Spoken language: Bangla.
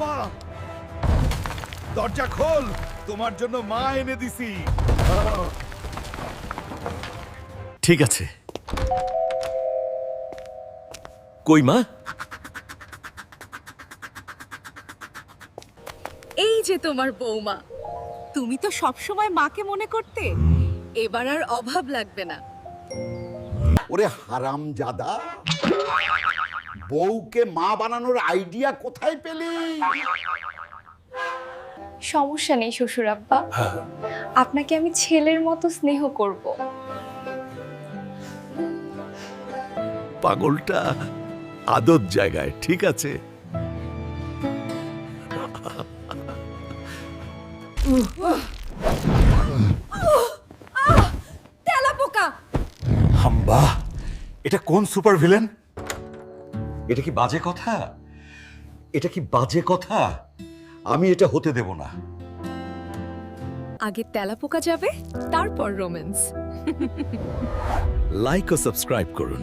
বাবা। দরজা খোল তোমার জন্য মা এনে দিছি। ঠিক আছে। কই মা? এই যে তোমার বৌমা। তুমি তো সবসময় মাকে মনে করতে। এবার আর অভাব লাগবে না। ওরে হারাম জাদা বউকে মা বানানোর আইডিয়া কোথায় পেলি? সমস্যা নেই শ্বশুর আব্বা আপনাকে আমি ছেলের মতো স্নেহ করব। পাগলটা আদত জায়গায় ঠিক আছে? হাম্বা এটা কোন সুপার ভিলেন এটা কি বাজে কথা? এটা কি বাজে কথা? আমি এটা হতে দেব না। আগে তেলা পোকা যাবে তারপর রোম্যান্স। লাইক ও সাবস্ক্রাইব করুন।